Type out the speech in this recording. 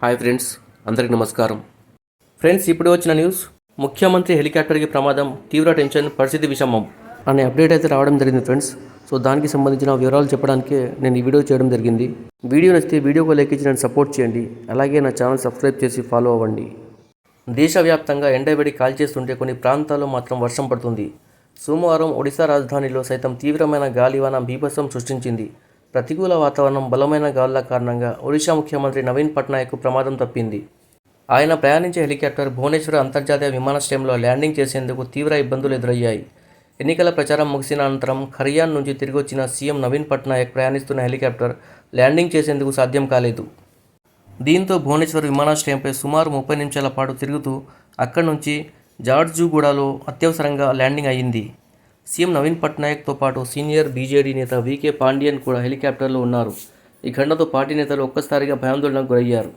Hi friends అందరికి నమస్కారం. Friends ఇప్పుడు వచ్చిన న్యూస్ ముఖ్యమంత్రి హెలికాప్టర్కి ప్రమాదం తీవ్ర టెన్షన్ పరిస్థితి విషమం అనే అప్డేట్ అయితే రావడం జరిగింది ఫ్రెండ్స్. సో దానికి సంబంధించిన వివరాలు చెప్పడానికి నేను ఈ వీడియో చేయడం జరిగింది. వీడియో నచ్చితే వీడియోకు లైక్ ఇచ్చి నన్ను సపోర్ట్ చేయండి. అలాగే నా ఛానల్ సబ్స్క్రైబ్ చేసి ఫాలో అవ్వండి. దేశవ్యాప్తంగా ఎండబెడి కాల్చేస్తుంటే కొన్ని ప్రాంతాల్లో మాత్రం వర్షం పడుతుంది. సోమవారం ఒడిశా రాజధానిలో సైతం తీవ్రమైన గాలివాన బీభత్సం సృష్టించింది. ప్రతికూల వాతావరణం బలమైన గాలుల కారణంగా ఒడిశా ముఖ్యమంత్రి నవీన్ పట్నాయక్ ప్రమాదం తప్పింది. ఆయన ప్రయాణించే హెలికాప్టర్ భువనేశ్వర్ అంతర్జాతీయ విమానాశ్రయంలో ల్యాండింగ్ చేసేందుకు తీవ్ర ఇబ్బందులు ఎదురయ్యాయి. ఎన్నికల ప్రచారం ముగిసిన అనంతరం ఖరియాన్ నుంచి తిరిగి వచ్చిన సీఎం నవీన్ పట్నాయక్ ప్రయాణిస్తున్న హెలికాప్టర్ ల్యాండింగ్ చేసేందుకు సాధ్యం కాలేదు. దీంతో భువనేశ్వర్ విమానాశ్రయంపై సుమారు ముప్పై నిమిషాల పాటు తిరుగుతూ అక్కడి నుంచి జార్జుగూడలో అత్యవసరంగా ల్యాండింగ్ అయ్యింది సీఎం నవీన్ పట్నాయక్తో పాటు సీనియర్ బీజేడీ నేత వీకే పాండ్యన్ కూడా హెలికాప్టర్లో ఉన్నారు. ఈ ఘటనతో పార్టీ నేతలు ఒక్కసారిగా భయాందోళనకు గురయ్యారు.